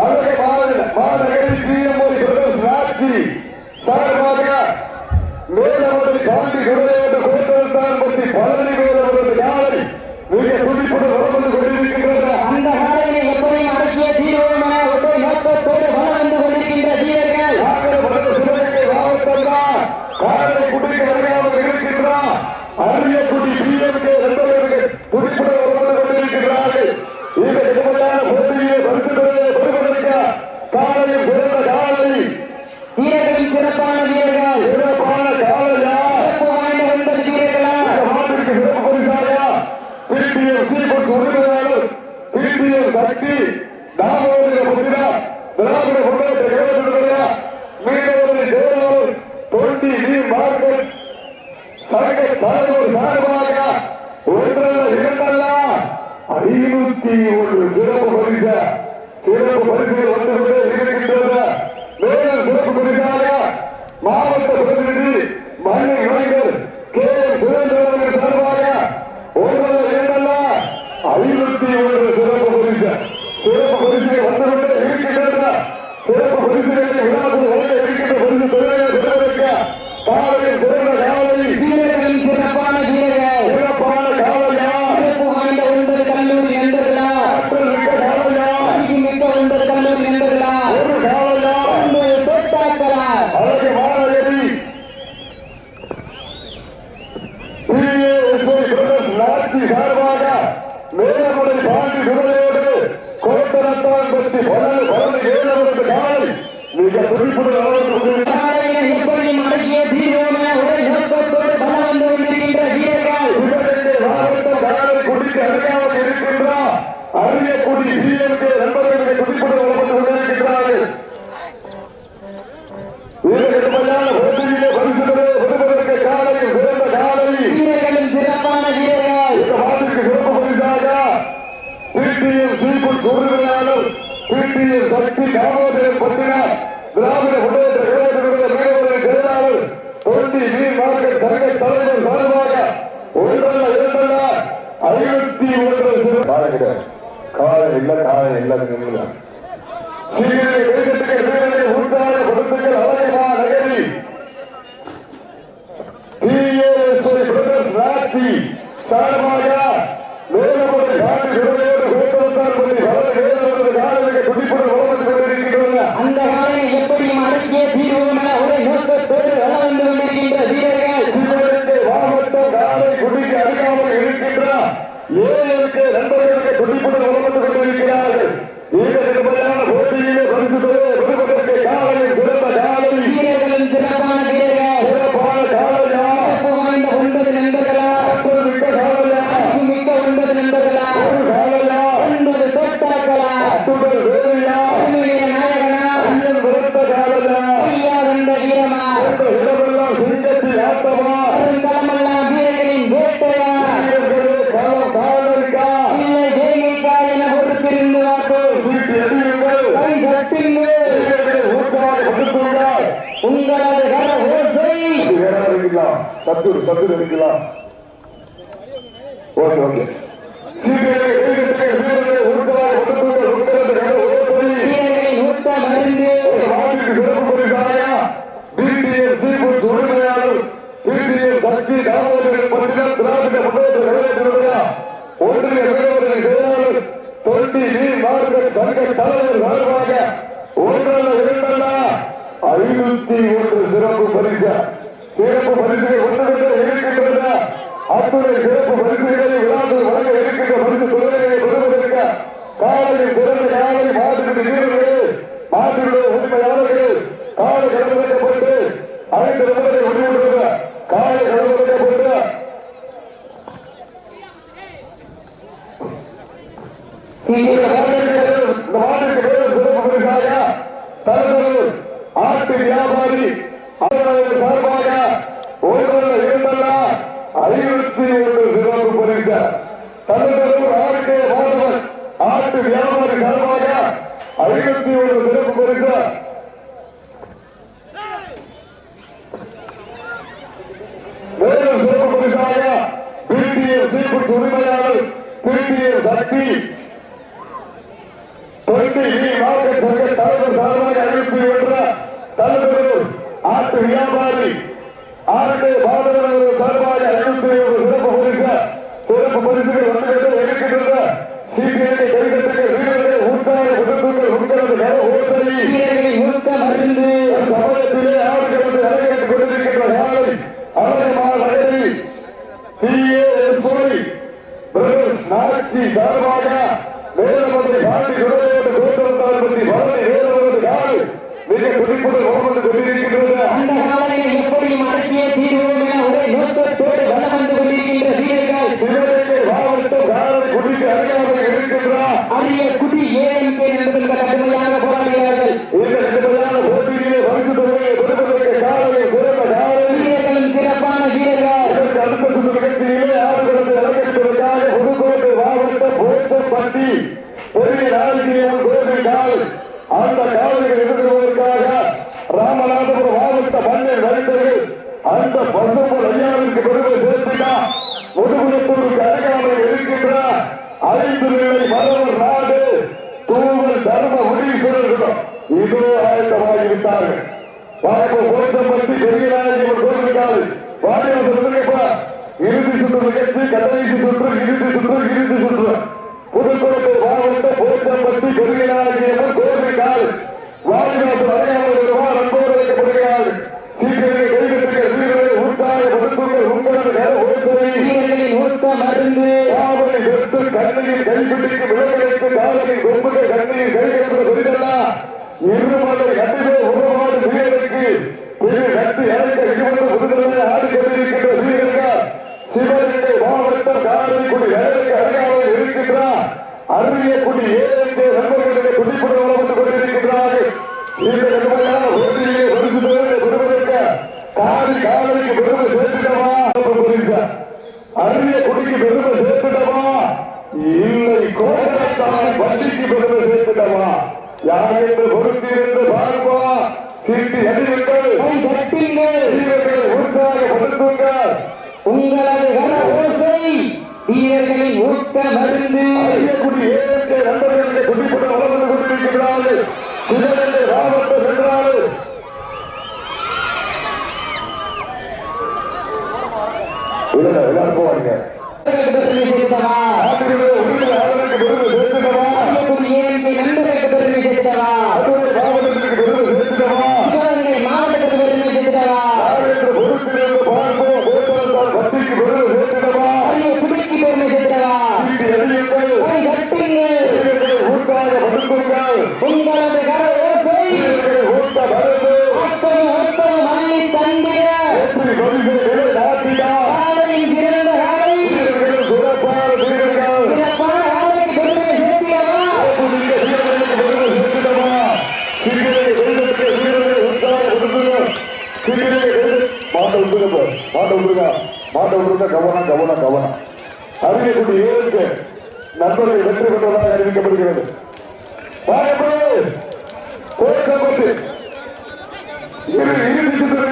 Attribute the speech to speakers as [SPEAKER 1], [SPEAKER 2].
[SPEAKER 1] அதற்கு மாநில மாநகரி பிஎம்ஒய் பிரதர்ஸ் ராட்சி சார்பாக மேலவரது காந்தி சுடலையோடு கோட்டத்தான் பற்றி பழனி மேலவரது காலை மிக துடிப்புடன் வளர்ந்து
[SPEAKER 2] அந்த காலையை எப்படி அடக்கிய தீர்வோம் என ஒற்றை நோக்கத்தோடு வளம் வந்து கொண்டிருக்கின்ற வீரர்கள்
[SPEAKER 1] நாகப்பட்டினம் சிவகங்கை மாவட்டம் தான் காலை குடிக்க வருகாமல் இருக்கின்றார் அரியக்குடி பிஎம்கே நண்பர்களுக்கு துடிப்புடன் வளர்ந்து கொண்டிருக்கிறார்கள் இந்த கடுமையான போட்டியை பரிசு பெறுவதற்கு காலையில் பிறந்த காலை
[SPEAKER 2] வீரர்களின் சிறப்பான வீரர்கள்
[SPEAKER 1] சிறப்பான காலையா
[SPEAKER 2] சிறப்பு வாய்ந்த ஒன்பது வீரர்களா
[SPEAKER 1] இந்த மாட்டிற்கு சிறப்பு பரிசாக பிடிஎம் சீபுக் உரிமையாளர் பிடிஎம் சக்தி தாமோதர புத்திரா திராவிட முன்னேற்ற கழகத்தினுடைய மீனவர்களை செயலாளர் தொண்டி வி மார்க்கெட் சங்க தலைவர் சார்பாக ஒன்றல்ல இரண்டல்ல ஐநூத்தி ஒன்று சிறப்பு பரிசு சிறப்பு பரிசு வந்து கொண்டே இருக்கின்றது மேலும் சிறப்பு பரிசாக மாவட்ட பிரதிநிதி மண்ணை இளைஞர் கே சுரேந்திரன் சார்பாக ஒன்றல்ல இரண்டல்ல ஐநூத்தி ஒன்று சிறப்பு பரிசு சிறப்பு பரிசு வந்து கொண்டே இருக்கின்றது சிறப்பு பரிசுகளை விழாவில் இருக்கின்ற பரிசு பெறுவதற்கு பெறுவதற்கு காலையில் சிறந்த காலை
[SPEAKER 2] வீரர்களின் சிறப்பான வீரர்கள்
[SPEAKER 1] சிறப்பான காலையா
[SPEAKER 2] சிறப்பு வாய்ந்த ஒன்பது கல்லூரி நண்பர்களா
[SPEAKER 1] ஆற்றல் மிக்க காலையா அழகி
[SPEAKER 2] மிக்க ஒன்பது கல்லூரி நண்பர்களா
[SPEAKER 1] ஒரு காலையா
[SPEAKER 2] ஒன்பது தோட்டாக்களா
[SPEAKER 1] அழகு மாநகரி பிஏஎஸ்ஐ நாட்சி சார்பாக மேலமலை பாண்டி சுடலையோடு கோட்டரத்தான் பற்றி பலன் பலன் ஏழவரது காலை மிக துடிப்புடன் வளர்ந்து கொண்டிருக்கிறது
[SPEAKER 2] காலையை எப்படி அடக்கிய தீர்வோம் என ஒரே நோக்கத்தோடு வளம் வந்து கொண்டிருக்கின்ற வீரர்கள்
[SPEAKER 1] சிவகங்கை மாவட்டம் காரைக்குடிக்கு அருகாமல் இருக்கின்றார் அரியக்குடி பிஎம்கே நண்பர்களுக்கு துடிப்புடன் வளர்ந்து கொண்டிருக்கிறார்கள் இந்த கடுமையான போட்டியிலே பரிசு பெற பெறுவதற்கு காலையில் சிறந்த காலை
[SPEAKER 2] வீரர்களின் சிறப்பான வீரர்கள்
[SPEAKER 1] இந்த மாட்டிற்கு சிறப்பு பரிசாக பிடிஎம் சீபுட் சக்தி தாமோதரன் பட்டினார் திராவிட முன்னேற்ற கழகத்தினுடைய மீனவர்கள் செயலாளர் தொண்டி மீன் மார்க்கெட் சங்க தலைவர் சார்பாக ஒன்றல்ல இரண்டல்ல ஐநூத்தி ஒன்று சிறப்பு. காலை இல்ல காலை இல்ல நின்றுதான் சீக்கிரம் வேகத்துக்கு வீரர்களை உண்டான கொடுத்துக்கள் அழகமா நகரி சார்பாக துடிப்புடன் உலகத்தில் கொண்டிருக்கின்றன
[SPEAKER 2] அந்த காலையை எப்படி அடக்கிய தீர்வோம் என ஒரே நோக்கத்தோடு வளம் வந்து கொண்டிருக்கின்ற வீரர்கள்
[SPEAKER 1] சிவகங்கை மாவட்டம் காலை குடிக்கு அருகாமல் இருக்கின்ற ஏழுக்கு நண்பர்களுக்கு துடிப்புடன் வளர்ந்து கொண்டிருக்கிறார்கள் இந்த கடுமையான போட்டியிலே பரிசு பெற பெறுவதற்கு காலையில் சிறந்த காலை
[SPEAKER 2] வீரர்களின் சிறப்பான வீரர்கள்
[SPEAKER 1] சிறப்பான காலையா
[SPEAKER 2] சிறப்பு வாய்ந்த ஒன்பது நண்பர்களா
[SPEAKER 1] ஆற்றல் மிக்க காலையா அழகு
[SPEAKER 2] மிக்க ஒன்பது நண்பர்களா ஒரு
[SPEAKER 1] காலையா
[SPEAKER 2] ஒன்பது தோட்டாக்களா அத்துடன் வேலையா அருமைய நாயகனா ஐயன் விரட்ட காலையா ஐயா வென்ற வீரமா என்ற இடமெல்லாம் சிங்கத்தில் ஆட்டமா பெருந்தளமெல்லாம் வீரர்களின் வேட்டையா ஐயர்களே காலம் காலரிக்கா இல்லை ஜெயிக்கா என பொறுப்பிருந்து வாக்கும் சீட்டு எதியுங்கள் கை கட்டுங்கள் ஐயர்களை ஊக்கமாக கொடுத்துள்ளார் உங்களது கர ஓசை வேற இருக்கலாம்
[SPEAKER 1] சத்துரு சத்துரு இருக்கலாம் ஓகே ஓகே சீக்கிரமே கைகட்டுங்கள் வீரர்களை ஊக்கமாக கொடுத்துள்ளார் உங்களது கர ஓசை
[SPEAKER 2] வீரர்களின் ஊட்ட மருந்து
[SPEAKER 1] நாட்டுக்கு சிறப்பு பரிசாக பிடிஎம் சீபுட் உரிமையாளர் பிடிஎம் சக்தி தாமோதரன் பட்டினம் திராவிட முன்னேற்ற கழகத்தினுடைய ஒன்றிய மேலவர்கள் செயலாளர் தொண்டி வி மார்க்கெட் சங்க தலைவர் சார்பாக ஒன்றல்ல இரண்டல்ல ஐநூத்தி ஒன்று சிறப்பு பரிசு. சிறப்பு பரிசு ஒன்று இருக்கின்றன. அத்துறை சிறப்பு பரிசுகளை விழாவில் வழங்க இருக்கின்ற பரிசு தொழிலை பெறுவதற்கு காலையில் சிறந்த காலை மாட்டுக்கு வீரர்கள் மாற்றுகிற உரிமையாளர்கள் காலை கடமைக்கப்பட்டு ஐந்து நிமிடத்தை முடிவுற்றது காலை கடமைக்கப்பட்டு
[SPEAKER 2] இங்கே மாட்டிற்கு
[SPEAKER 1] மாட்டிற்கு மேலும் சிறப்பு பரிசாக தலைவர் ஆட்டு வியாபாரி அவர்கள் சார்பாக ஒன்றல்ல இரண்டல்ல ஐநூத்தி ஒன்று சிறப்பு பரிசு தலைவர் ஆட்டு மாணவன் ஆட்டு வியாபாரி சார்பாக ஐநூத்தி ஒன்று சிறப்பு பரிசு மேலும் சிறப்பு பரிசாக பிடிஎம் சீபுட் உரிமையாளர் பிடிஎம் சக்தி வியாபாரி ஆண்டு பாதவர்கள் சார்பாக அறிவிக்கூடிய ஒரு சிறப்பு பரிசு சிறப்பு பரிசுகள் வந்து இருக்கின்ற சிபிஐ கடிதத்துக்கு வீரர்களை உட்கார உடற்கூட்டல் உட்கார்ந்து நேர ஓசை
[SPEAKER 2] வீரர்களை உருக்கம் அறிந்து
[SPEAKER 1] சமயத்திலே அவருக்கு வந்து நிறைவேற்றிக் கொண்டிருக்கின்ற யாரை அவரை மாநகரி பிஏ சுவை நாட்சி சார்பாக வேதமத்தை பாட்டி குறையோடு கோட்டல் பற்றி பாதி வேதமது கால் துடிப்புடன் ஓடுபட்டு கொண்டிருக்கின்றது
[SPEAKER 2] அந்த காலையை எப்படி மடக்கிய தீர்வோம் என ஒரே நோக்கத்தோடு வளம் வந்து கொண்டிருக்கின்ற வீரர்கள்
[SPEAKER 1] இவருக்கு வாவட்டு காலை குடிக்கு அறியாமல் இருக்கின்றார்
[SPEAKER 2] அரிய குடி ஏஎம்பி என்பதற்கு கடுமையாக போராடுகிறார்கள்
[SPEAKER 1] இந்த கடுமையான போட்டியிலே பரிசு தொகையை கொடுப்பதற்கு காலையை சிறந்த காலை
[SPEAKER 2] வீரர்களும் சிறப்பான வீரர்கள்
[SPEAKER 1] இதற்கு அடுத்த சுற்று கட்சியிலே ஆடுகளத்தை அலங்கரிப்பதற்காக புதுக்கோட்டை மாவட்ட போட்டு பட்டி பெரிய ராஜகீயம் கோவில் காலை அந்த ஐயாவிற்கு பெருமை சேர்த்தினா முதுகுலத்தூருக்கு அருகாமையில் இருக்கின்ற ஐந்து நிலை மரவர் நாடு தூவல் தர்ம முனீஸ்வரர்களும் இதோ ஆயத்தமாகிவிட்டார்கள். பாருங்க போத்தம்பட்டி பெரியநாயகி கோவிலுக்காது வாடிவாசல் சொல்லுங்கப்பா இறுதி சுற்று நிகழ்ச்சி கடைசி சுற்று இறுதி சுற்று இறுதி சுற்று. புதுக்கோட்டை மாவட்ட போத்தம்பட்டி பெரியநாயகி கோவிலுக்காது வாடிவாசல் அறியாமல் வருவார் அன்போடு வைக்கப்படுகிறார்கள் சீக்கிரமே கைகட்டுகிற வீரர்களை உண்டாய படுத்துங்கள் உங்களது கர ஓசை
[SPEAKER 2] வீரர்களின் ஊக்க மருந்து
[SPEAKER 1] காவலை வெட்டு கண்ணையில் கைப்பிடிக்கு விளக்கலைக்கு காதலின் கொம்புகள் கண்ணையில் கைகென்று சொல்லிடலாம் இருமலை கண்டிப்பே உருவாடு வீரருக்கு பெரிய கட்டி இறக்க இருமலை விடுதலை ஆடிக்கொண்டிருக்கின்ற வீரர்கள் சிவகங்கை மாவட்டம் காரைக்குடி இறக்க அருகாமல் இருக்கின்றார் அருவியக்குடி ஏழு நண்பர்களுடைய துடிப்புடன் வளர்ந்து கொண்டிருக்கின்றார்கள் இந்த கடுமையான போட்டியிலே பரிசு பெறுவதற்கு காரி காதலிக்கு பெருமை சேர்த்துட்டவா பரிசா அரிய குடிக்கு பெருமை சேர்த்துட்டவா இல்லை கோபத்தால் பள்ளிக்கு பெருமை சேர்த்துட்டவா யார் என்று பொருத்தியிருந்து பார்ப்பா சீட்டு எதிர்கள் வீரர்களை உற்சாகப்படுத்துங்கள்
[SPEAKER 2] உங்களது கர ஓசை வீரர்களின் ஊக்க மருந்து. அரிய
[SPEAKER 1] குடி ஏழு நண்பர்களுடைய குடிப்பட வளர்ந்து கொண்டிருக்கிறார்கள். சிவகங்கை மாவட்டம் சென்றார்கள். எல்லாரும் போவாங்க
[SPEAKER 2] பெருமை சேர்த்தவா
[SPEAKER 1] நாட்டுகளே உரிமை ஆளுநருக்கு பெருமை சேர்த்துட்டவா
[SPEAKER 2] ஆயக்குடி ஏஎம்பி நண்பர்களுக்கு பெருமை சேர்த்தவா
[SPEAKER 1] அறுபது மாவட்டத்திற்கு பெருமை சேர்த்துட்டவா
[SPEAKER 2] சிவகங்கை மாவட்டத்துக்கு பெருமை சேர்த்தவா
[SPEAKER 1] யாரென்று பொறுப்பிலிருந்து பார்ப்போம் கோத்தரத்தால் பட்டிக்கு பெருமை சேர்த்துட்டவா
[SPEAKER 2] அரிய குடிக்கு பெருமை சேர்த்தவா
[SPEAKER 1] சீட்டு எதியுங்கள்
[SPEAKER 2] கை தட்டுங்கள்
[SPEAKER 1] வீரர்களை ஊட்டாக படுத்துங்கள்
[SPEAKER 2] உங்களது கர ஓசை வீரர்களை
[SPEAKER 1] ஊட்ட மறந்து
[SPEAKER 2] ஆத்தம் ஆத்தம் மண்ணை தந்திர
[SPEAKER 1] எப்படி பரிசு நிலை நாட்டினா
[SPEAKER 2] காலையின் சிறந்த காலை
[SPEAKER 1] வீரர்கள் சிறப்பான வீரர்கள்
[SPEAKER 2] சிறப்பான காலைக்கு பெருமை சேர்த்திடவா
[SPEAKER 1] புதிய வீரர்களுக்கு பெருமை சேர்த்துட்டவா சிறியரை வெள்ளத்துக்கு வீரர்களை ஊட்டாக படுத்துங்கள் சிறியரை வெள்ள மாட்ட விட்டுருங்க மாட்டை விட்டுருங்க மாட்ட விட்டுருங்க கவனம் கவனம் கவனம் அறியக்கூடிய ஏழுக்கு நண்பர்கள் வெற்றி பெற்றதாக அறிவிக்கப்படுகிறது வாய்ப்பு கோட்டப்பட்டு இறுதி சுற்று